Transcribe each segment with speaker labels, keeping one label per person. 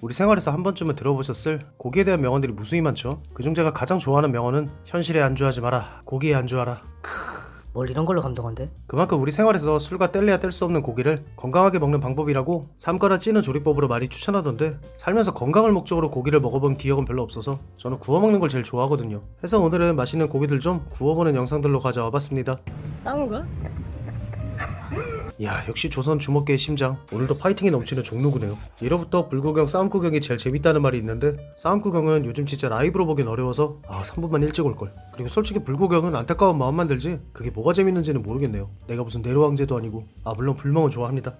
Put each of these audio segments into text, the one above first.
Speaker 1: 우리 생활에서 한 번쯤은 들어보셨을 고기에 대한 명언들이 무수히 많죠. 그중 제가 가장 좋아하는 명언은 현실에 안주하지 마라. 고기에 안주하라.
Speaker 2: 뭘 이런 걸로 감동한대?
Speaker 1: 그만큼 우리 생활에서 술과 뗄래야 뗄 수 없는 고기를 건강하게 먹는 방법이라고 삶거나 찌는 조리법으로 많이 추천하던데 살면서 건강을 목적으로 고기를 먹어본 기억은 별로 없어서 저는 구워 먹는 걸 제일 좋아하거든요. 해서 오늘은 맛있는 고기들 좀 구워보는 영상들로 가져와 봤습니다.
Speaker 2: 싸운 거야?
Speaker 1: 야 역시 조선 주먹계의 심장. 오늘도 파이팅이 넘치는 종로구네요. 이로부터 불구경 싸움 구경이 제일 재밌다는 말이 있는데 싸움 구경은 요즘 진짜 라이브로 보긴 어려워서 아 3분만 일찍 올걸. 그리고 솔직히 불구경은 안타까운 마음만 들지 그게 뭐가 재밌는지는 모르겠네요. 내가 무슨 내로왕제도 아니고 아 물론 불멍은 좋아합니다.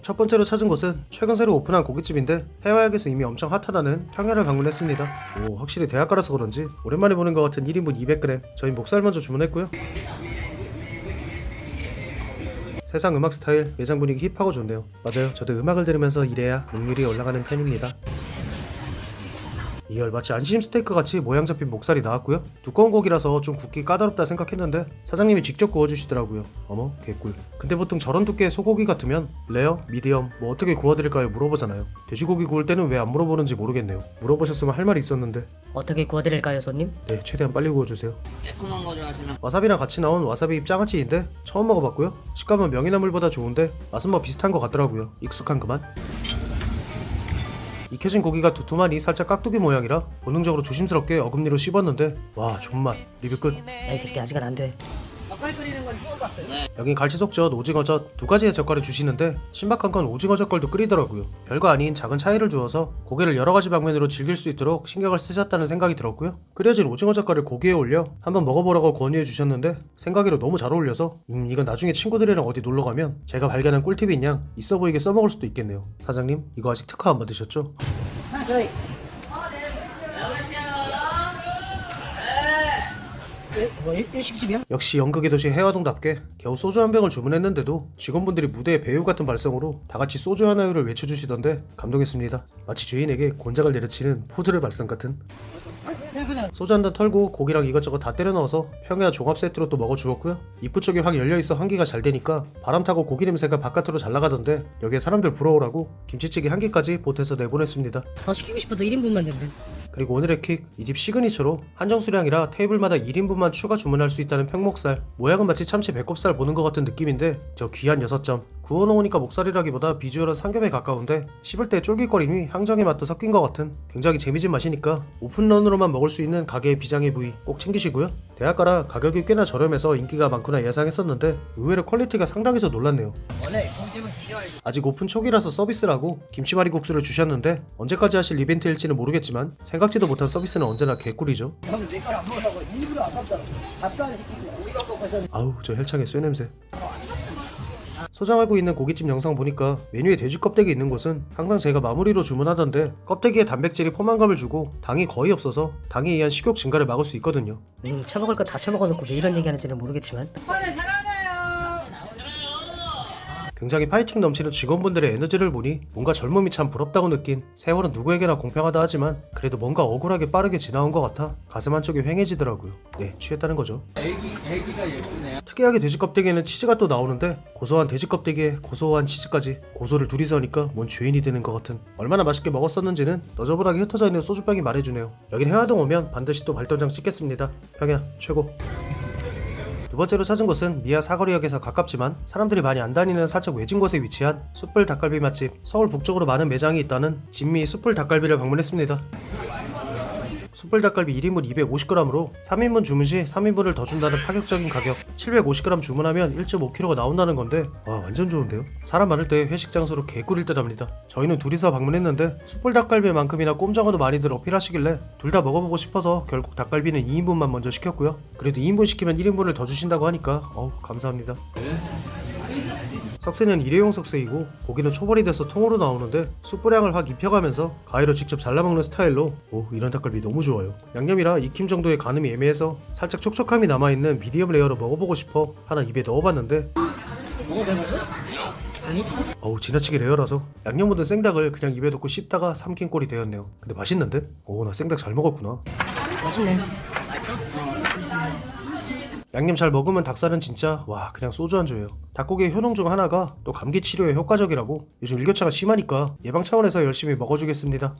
Speaker 1: 첫 번째로 찾은 곳은 최근 새로 오픈한 고깃집인데 해외역에서 이미 엄청 핫하다는 평야를 방문했습니다. 오 확실히 대학가라서 그런지 오랜만에 보는 것 같은 1인분 200g 저희 목살 먼저 주문했고요 세상 음악 스타일, 매장 분위기 힙하고 좋네요. 맞아요. 저도 음악을 들으면서 일해야 능률이 올라가는 편입니다. 이열 마치 안심 스테이크 같이 모양 잡힌 목살이 나왔고요. 두꺼운 고기라서 좀 굽기 까다롭다 생각했는데 사장님이 직접 구워주시더라고요. 어머 개꿀. 근데 보통 저런 두께의 소고기 같으면 레어, 미디엄 뭐 어떻게 구워드릴까요 물어보잖아요. 돼지고기 구울 때는 왜 안 물어보는지 모르겠네요. 물어보셨으면 할 말이 있었는데
Speaker 2: 어떻게 구워드릴까요, 손님?
Speaker 1: 네 최대한 빨리 구워주세요.
Speaker 3: 매콤한 거 좋아하시나?
Speaker 1: 와사비랑 같이 나온 와사비 입장아찌인데 처음 먹어봤고요. 식감은 명이나물보다 좋은데 맛은 뭐 비슷한 것 같더라고요. 익숙한 그만. 익혀진 고기가 두툼하니 살짝 깍두기 모양이라 본능적으로 조심스럽게 어금니로 씹었는데 와 존맛 리뷰 끝.
Speaker 2: 야, 이 새끼 아직은 안 돼.
Speaker 1: 여긴 갈치속젓, 오징어젓 두 가지의 젓갈을 주시는데 신박한 건 오징어 젓갈도 끓이더라고요. 별거 아닌 작은 차이를 주어서 고기를 여러 가지 방면으로 즐길 수 있도록 신경을 쓰셨다는 생각이 들었고요. 끓여진 오징어 젓갈을 고기에 올려 한번 먹어보라고 권유해 주셨는데 생각으로 너무 잘 어울려서 음 이건 나중에 친구들이랑 어디 놀러 가면 제가 발견한 꿀팁인 양 있어 보이게 써먹을 수도 있겠네요. 사장님 이거 아직 특허 안 받으셨죠?
Speaker 2: 뭐 일- 일식집이야?
Speaker 1: 역시 연극의 도시 해화동답게 겨우 소주 한 병을 주문했는데도 직원분들이 무대에 배우 같은 발성으로 다 같이 소주 하나요를 외쳐주시던데 감동했습니다. 마치 죄인에게 곤장을 내려치는 포즈를 발성 같은. 소주 한 잔 털고 고기랑 이것저것 다 때려 넣어서 평야 종합 세트로 또 먹어 주었고요. 입구 쪽이 확 열려 있어 환기가 잘 되니까 바람 타고 고기 냄새가 바깥으로 잘 나가던데 여기에 사람들 부러우라고 김치찌개 한 개까지 보태서 내보냈습니다.
Speaker 2: 더 시키고 싶어도 1인분만 된대.
Speaker 1: 그리고 오늘의 킥, 이 집 시그니처로 한정 수량이라 테이블마다 1인분만 추가 주문할 수 있다는 평목살. 모양은 마치 참치 배꼽살 보는 것 같은 느낌인데 저 귀한 6점. 구워놓으니까 목살이라기보다 비주얼은 삼겹에 가까운데 씹을 때 쫄깃거림이 항정의 맛도 섞인 것 같은 굉장히 재미진 맛이니까 오픈런으로만 먹을 수 있는 가게의 비장의 부위 꼭 챙기시고요. 대학가라 가격이 꽤나 저렴해서 인기가 많구나 예상했었는데 의외로 퀄리티가 상당해서 놀랐네요. 아직 오픈 초기라서 서비스라고 김치말이 국수를 주셨는데 언제까지 하실 이벤트일지는 모르겠지만 생각지도 못한 서비스는 언제나 개꿀이죠. 아우 저 헬창의 쇠냄새. 소장하고 있는 고깃집 영상 보니까 메뉴에 돼지 껍데기 있는 곳은 항상 제가 마무리로 주문하던데 껍데기에 단백질이 포만감을 주고 당이 거의 없어서 당에 의한 식욕 증가를 막을 수 있거든요.
Speaker 2: 음, 처먹을 거 다 처먹어놓고 왜 이런 얘기 하는지는 모르겠지만
Speaker 1: 굉장히 파이팅 넘치는 직원분들의 에너지를 보니 뭔가 젊음이 참 부럽다고 느낀 세월은 누구에게나 공평하다 하지만 그래도 뭔가 억울하게 빠르게 지나온 것 같아 가슴 한쪽이 휑해지더라고요. 네, 취했다는 거죠. 특이하게 돼지 껍데기에는 치즈가 또 나오는데 고소한 돼지 껍데기에 고소한 치즈까지 고소를 둘이서 하니까 뭔 죄인이 되는 것 같은 얼마나 맛있게 먹었었는지는 너저분하게 흩어져 있는 소주병이 말해주네요. 여긴 해화동 오면 반드시 또 발도장 찍겠습니다. 평야 최고. 두 번째로 찾은 곳은 미아 사거리역에서 가깝지만 사람들이 많이 안 다니는 살짝 외진 곳에 위치한 숯불 닭갈비 맛집 서울 북쪽으로 많은 매장이 있다는 진미 숯불 닭갈비를 방문했습니다. 숯불 닭갈비 1인분 250g으로 3인분 주문 시 3인분을 더 준다는 파격적인 가격. 750g 주문하면 1.5kg가 나온다는 건데 와 완전 좋은데요? 사람 많을 때 회식 장소로 개꿀일 듯합니다. 저희는 둘이서 방문했는데 숯불 닭갈비만큼이나 꼼장어도 많이들 어필하시길래 둘 다 먹어보고 싶어서 결국 닭갈비는 2인분만 먼저 시켰고요. 그래도 2인분 시키면 1인분을 더 주신다고 하니까 어우 감사합니다 석쇠는 일회용 석쇠이고 고기는 초벌이 돼서 통으로 나오는데 숯불향을 확 입혀가면서 가위로 직접 잘라먹는 스타일로. 오 이런 닭갈비 너무 좋아요. 양념이라 익힘 정도의 가늠이 애매해서 살짝 촉촉함이 남아있는 미디엄 레어로 먹어보고 싶어 하나 입에 넣어봤는데. 어우 지나치게 레어라서. 양념 묻은 생닭을 그냥 입에 넣고 씹다가 삼킨 꼴이 되었네요. 근데 맛있는데? 오나 생닭 잘 먹었구나.
Speaker 2: 맛있네.
Speaker 1: 양념 잘 먹으면 닭살은 진짜 와 그냥 소주 안주예요. 닭고기의 효능 중 하나가 또 감기 치료에 효과적이라고 요즘 일교차가 심하니까 예방 차원에서 열심히 먹어주겠습니다.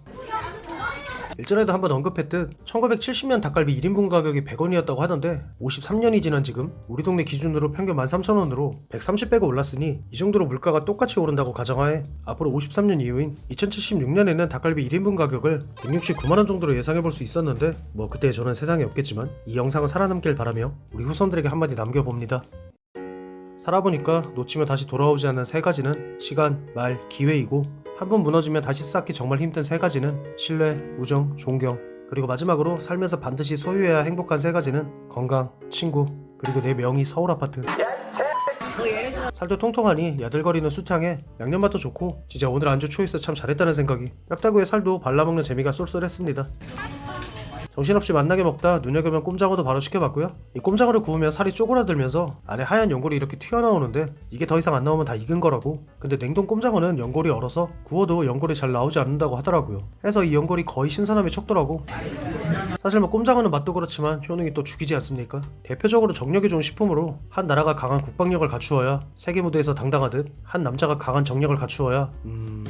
Speaker 1: 일전에도 한번 언급했듯 1970년 닭갈비 1인분 가격이 100원이었다고 하던데 53년이 지난 지금 우리 동네 기준으로 평균 13,000원으로 130배가 올랐으니 이 정도로 물가가 똑같이 오른다고 가정하에 앞으로 53년 이후인 2076년에는 닭갈비 1인분 가격을 169만원 정도로 예상해볼 수 있었는데 뭐 그때 저는 세상에 없겠지만 이 영상은 살아남길 바라며 우리 후손들에게 한마디 남겨봅니다. 살아보니까 놓치면 다시 돌아오지 않는 세 가지는 시간, 말, 기회이고 한번 무너지면 다시 쌓기 정말 힘든 세 가지는 신뢰, 우정, 존경 그리고 마지막으로 살면서 반드시 소유해야 행복한 세 가지는 건강, 친구 그리고 내 명의 서울 아파트. 살도 통통하니 야들거리는 수탕에 양념맛도 좋고 진짜 오늘 안주 초이스 참 잘했다는 생각이. 뼈다구에 살도 발라먹는 재미가 쏠쏠했습니다 정신없이 만나게 먹다 눈여겨면 꼼장어도 바로 시켜봤고요. 이 꼼장어를 구우면 살이 쪼그라들면서 안에 하얀 연골이 이렇게 튀어나오는데 이게 더 이상 안 나오면 다 익은 거라고. 근데 냉동 꼼장어는 연골이 얼어서 구워도 연골이 잘 나오지 않는다고 하더라고요. 해서 이 연골이 거의 신선함에 척더라고. 사실 뭐 꼼장어는 맛도 그렇지만 효능이 또 죽이지 않습니까? 대표적으로 정력이 좋은 식품으로 한 나라가 강한 국방력을 갖추어야 세계 무대에서 당당하듯 한 남자가 강한 정력을 갖추어야 음...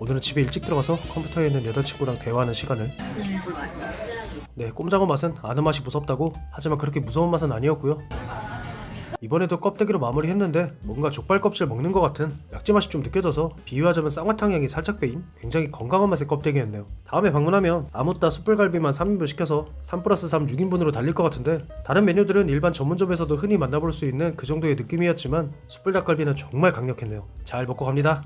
Speaker 1: 오늘은 집에 일찍 들어가서 컴퓨터에 있는 여자친구랑 대화하는 시간을 네, 꼼장어 맛은 아는 맛이 무섭다고 하지만 그렇게 무서운 맛은 아니었고요. 이번에도 껍데기로 마무리했는데 뭔가 족발 껍질 먹는 것 같은 약재 맛이 좀 느껴져서 비유하자면 쌍화탕 향이 살짝 배인 굉장히 건강한 맛의 껍데기였네요. 다음에 방문하면 아무따 숯불갈비만 3인분 시켜서 3 플러스 3 6인분으로 달릴 것 같은데 다른 메뉴들은 일반 전문점에서도 흔히 만나볼 수 있는 그 정도의 느낌이었지만 숯불 닭갈비는 정말 강력했네요. 잘 먹고 갑니다.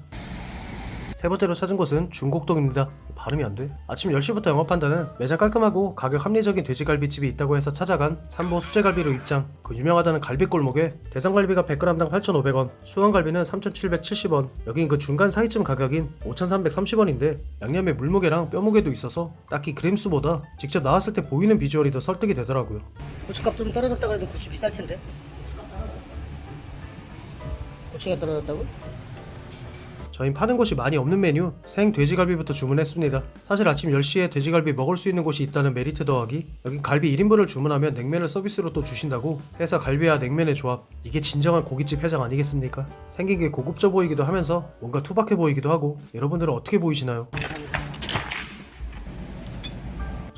Speaker 1: 세 번째로 찾은 곳은 중곡동입니다. 발음이 안 돼. 아침 10시부터 영업한다는 매장 깔끔하고 가격 합리적인 돼지갈비집이 있다고 해서 찾아간 삼보 수제갈비로 입장. 그 유명하다는 갈비골목에 대상갈비가 100g당 8,500원, 수원갈비는 3,770원. 여긴 그 중간 사이쯤 가격인 5,330원인데 양념에 물무게랑 뼈무게도 있어서 딱히 그램수보다 직접 나왔을 때 보이는 비주얼이 더 설득이 되더라고요.
Speaker 2: 고추값 좀 떨어졌다 그래도 고추 비쌀 텐데. 고추가 떨어졌다고?
Speaker 1: 저희 파는 곳이 많이 없는 메뉴 생 돼지갈비부터 주문했습니다. 사실 아침 10시에 돼지갈비 먹을 수 있는 곳이 있다는 메리트 더하기 여기 갈비 1인분을 주문하면 냉면을 서비스로 또 주신다고 해서 갈비와 냉면의 조합 이게 진정한 고깃집 해장 아니겠습니까? 생긴 게 고급져 보이기도 하면서 뭔가 투박해 보이기도 하고 여러분들은 어떻게 보이시나요?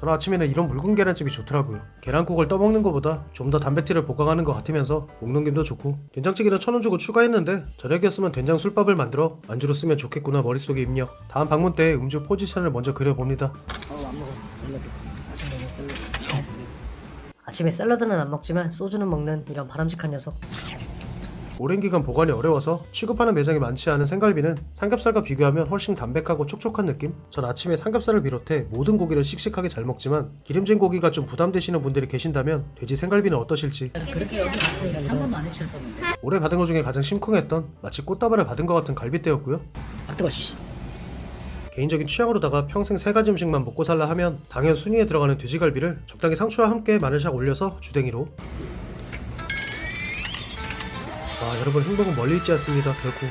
Speaker 1: 저는 아침에는 이런 묽은 계란집이 좋더라고요. 계란국을 떠먹는 것보다 좀 더 단백질을 보강하는 것 같으면서 먹는 김도 좋고 된장찌개는 천원 주고 추가했는데 저녁이었으면 된장 술밥을 만들어 안주로 쓰면 좋겠구나 머릿속에 입력. 다음 방문 때 음주 포지션을 먼저 그려봅니다.
Speaker 2: 아침에 샐러드는 안 먹지만 소주는 먹는 이런 바람직한 녀석.
Speaker 1: 오랜 기간 보관이 어려워서 취급하는 매장이 많지 않은 생갈비는 삼겹살과 비교하면 훨씬 담백하고 촉촉한 느낌? 전 아침에 삼겹살을 비롯해 모든 고기를 씩씩하게 잘 먹지만 기름진 고기가 좀 부담되시는 분들이 계신다면 돼지 생갈비는 어떠실지
Speaker 2: 그렇게 여기 한 번도 안 해주셨었는데.
Speaker 1: 올해 받은 것 중에 가장 심쿵했던 마치 꽃다발을 받은 것 같은 갈비대였고요
Speaker 2: 아 뜨거 씨.
Speaker 1: 개인적인 취향으로다가 평생 세 가지 음식만 먹고 살라 하면 당연 순위에 들어가는 돼지갈비를 적당히 상추와 함께 마늘샥 올려서 주댕이로 아 여러분 행복은 멀리 있지 않습니다 결코.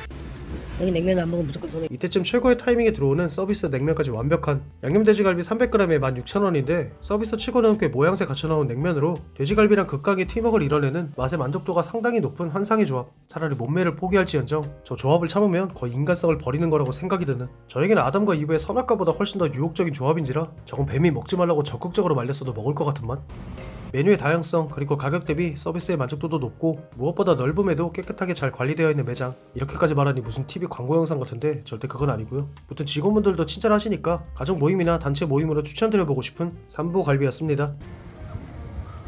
Speaker 2: 여기 냉면 안 먹으면 무조건 손해.
Speaker 1: 이때쯤 최고의 타이밍에 들어오는 서비스 냉면까지 완벽한 양념 돼지갈비 300g에 16,000원인데 서비스 치고는 꽤 모양새 갖춰 나온 냉면으로 돼지갈비랑 극강의 팀워크를 이뤄내는 맛의 만족도가 상당히 높은 환상의 조합. 차라리 몸매를 포기할지언정 저 조합을 참으면 거의 인간성을 버리는 거라고 생각이 드는 저에게는 아담과 이브의 선악과보다 훨씬 더 유혹적인 조합인지라 저건 뱀이 먹지 말라고 적극적으로 말렸어도 먹을 것 같은 맛 메뉴의 다양성 그리고 가격 대비 서비스의 만족도도 높고 무엇보다 넓음에도 깨끗하게 잘 관리되어 있는 매장. 이렇게까지 말하니 무슨 TV 광고 영상 같은데 절대 그건 아니고요. 무튼 직원분들도 친절하시니까 가족 모임이나 단체 모임으로 추천드려보고 싶은 삼보갈비였습니다.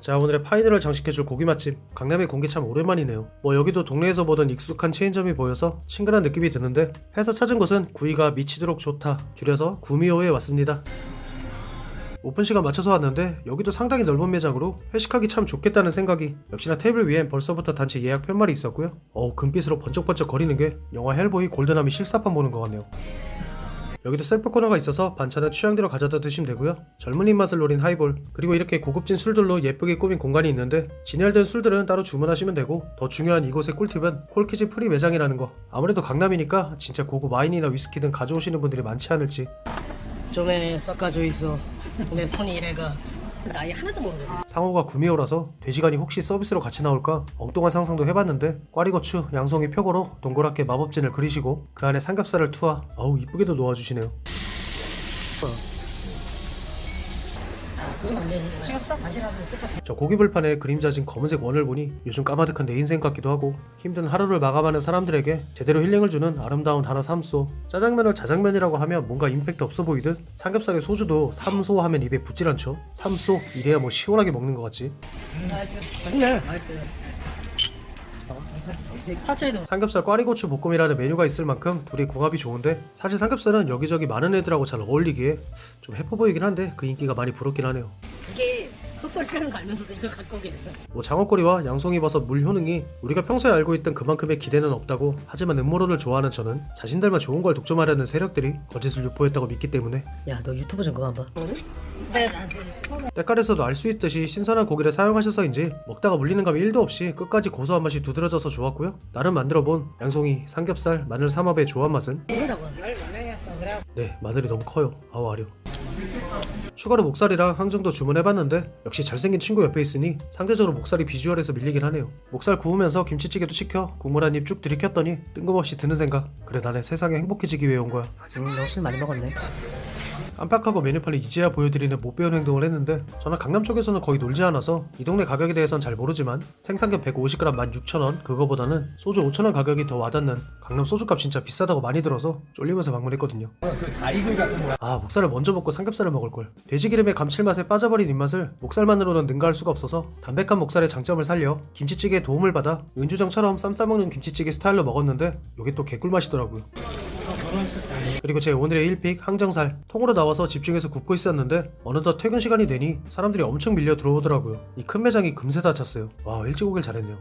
Speaker 1: 자 오늘의 파이널을 장식해줄 고기 맛집. 강남의 공기 참 오랜만이네요. 뭐 여기도 동네에서 보던 익숙한 체인점이 보여서 친근한 느낌이 드는데 해서 찾은 곳은 구이가 미치도록 좋다. 줄여서 구미호에 왔습니다 오픈 시간 맞춰서 왔는데 여기도 상당히 넓은 매장으로 회식하기 참 좋겠다는 생각이 역시나 테이블 위엔 벌써부터 단체 예약 편말이 있었고요. 어우 금빛으로 번쩍번쩍 거리는 게 영화 헬보이 골든함이 실사판 보는 것 같네요. 여기도 셀프 코너가 있어서 반찬은 취향대로 가져다 드시면 되고요. 젊은 입맛을 노린 하이볼 그리고 이렇게 고급진 술들로 예쁘게 꾸민 공간이 있는데 진열된 술들은 따로 주문하시면 되고 더 중요한 이곳의 꿀팁은 콜키즈 프리 매장이라는 거 아무래도 강남이니까 진짜 고급 와인이나 위스키 등 가져오시는 분들이 많지 않을지
Speaker 2: 좀에 섞어줘 있어. 내 손이 이래가. 나 아예 하나도 모르거든.
Speaker 1: 상호가 구미호라서 돼지간이 혹시 서비스로 같이 나올까 엉뚱한 상상도 해봤는데 꽈리고추, 양송이 표고로 동그랗게 마법진을 그리시고 그 안에 삼겹살을 투하 어우 이쁘게도 놓아주시네요.
Speaker 2: 식었어?
Speaker 1: 저 고기 불판에 그림자진 검은색 원을 보니 요즘 까마득한 내 인생 같기도 하고 힘든 하루를 마감하는 사람들에게 제대로 힐링을 주는 아름다운 단어 삼소 짜장면을 자장면이라고 하면 뭔가 임팩트 없어 보이듯 삼겹살에 소주도 삼소 하면 입에 붙질 않죠 삼소 이래야 뭐 시원하게 먹는 것 같지
Speaker 2: 맛있네. 맛있어요. 파채도.
Speaker 1: 삼겹살 꽈리고추 볶음이라는 메뉴가 있을 만큼 둘이 궁합이 좋은데 사실 삼겹살은 여기저기 많은 애들하고 잘 어울리기에 좀 해퍼 보이긴 한데 그 인기가 많이 부럽긴 하네요.
Speaker 2: 이게 거 알면서도 이거 갖고 오게 됐어.
Speaker 1: 뭐 장어꼬리와 양송이 버섯 물 효능이 우리가 평소에 알고 있던 그만큼의 기대는 없다고 하지만 음모론을 좋아하는 저는 자신들만 좋은 걸 독점하려는 세력들이 거짓을 유포했다고 믿기 때문에
Speaker 2: 야, 너 유튜브 좀 그만 봐. 네.
Speaker 1: 때깔에서도 알 수 있듯이 신선한 고기를 사용하셔서인지 먹다가 물리는 감이 1도 없이 끝까지 고소한 맛이 두드러져서 좋았고요 나름 만들어본 양송이, 삼겹살, 마늘 삼합의 조합 맛은
Speaker 2: 이거라고.
Speaker 1: 네 마늘이 너무 커요 아우 아려 추가로 목살이랑 항정도 주문해봤는데 역시 잘생긴 친구 옆에 있으니 상대적으로 목살이 비주얼에서 밀리긴 하네요. 목살 구우면서 김치찌개도 시켜 국물 한 입 쭉 들이켰더니 뜬금없이 드는 생각. 그래 나네 세상에 행복해지기 위해 온 거야.
Speaker 2: 음, 너 술 많이 먹었네.
Speaker 1: 깜빡하고 메뉴판을 이제야 보여드리는 못 배운 행동을 했는데 저는 강남 쪽에서는 거의 놀지 않아서 이 동네 가격에 대해선 잘 모르지만 생산겹 150g 16,000원 그거보다는 소주 5,000원 가격이 더 와닿는 강남 소주값 진짜 비싸다고 많이 들어서 쫄리면서 방문했거든요. 아 목살을 먼저 먹고 삼겹살을 먹을 걸. 돼지기름의 감칠맛에 빠져버린 입맛을 목살만으로는 능가할 수가 없어서 담백한 목살의 장점을 살려 김치찌개에 도움을 받아 은주정처럼 쌈 싸먹는 김치찌개 스타일로 먹었는데 이게 또 개꿀맛이더라고요 그리고 제 오늘의 1픽 항정살. 통으로 나와서 집중해서 굽고 있었는데 어느덧 퇴근 시간이 되니 사람들이 엄청 밀려 들어오더라고요. 이 큰 매장이 금세 닫혔어요. 와 일찍 오길 잘했네요.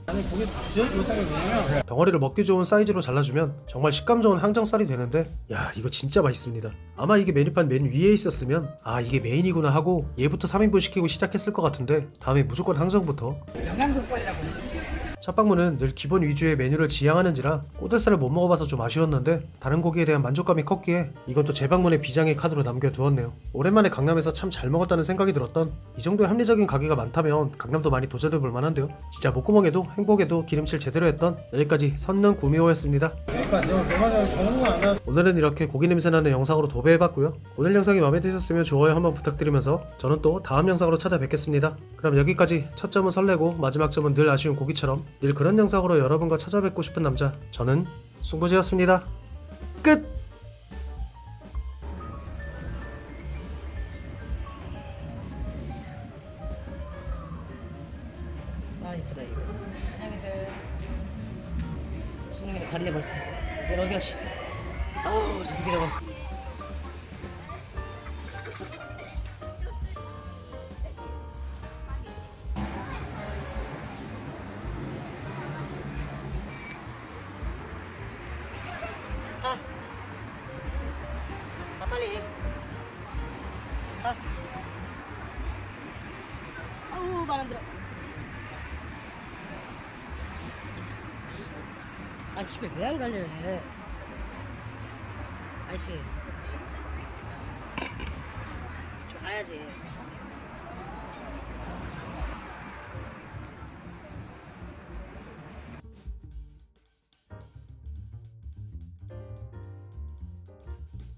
Speaker 1: 덩어리를 먹기 좋은 사이즈로 잘라주면 정말 식감 좋은 항정살이 되는데 야 이거 진짜 맛있습니다. 아마 이게 메뉴판 맨 위에 있었으면 아 이게 메인이구나 하고 얘부터 3인분 시키고 시작했을 것 같은데 다음에 무조건 항정부터 첫 방문은 늘 기본 위주의 메뉴를 지향하는지라 꼬들살을 못 먹어봐서 좀 아쉬웠는데 다른 고기에 대한 만족감이 컸기에 이건 또 재방문의 비장의 카드로 남겨두었네요. 오랜만에 강남에서 참 잘 먹었다는 생각이 들었던 이 정도의 합리적인 가게가 많다면 강남도 많이 도전해볼 만한데요. 진짜 목구멍에도 행복에도 기름칠 제대로 했던 여기까지 선능 구미호였습니다. 오늘은 이렇게 고기 냄새나는 영상으로 도배해봤고요. 오늘 영상이 마음에 드셨으면 좋아요 한번 부탁드리면서 저는 또 다음 영상으로 찾아뵙겠습니다. 그럼 여기까지 첫 점은 설레고 마지막 점은 늘 아쉬운 고기처럼 늘 그런 영상으로 여러분과 찾아뵙고 싶은 남자 저는 승부지였습니다. 끝!
Speaker 2: 아, 이쁘다, 이거. 아우, 저 새끼 저거. 안 들어. 아 집에 왜 안 갈래? 아저씨. 좀 가야지.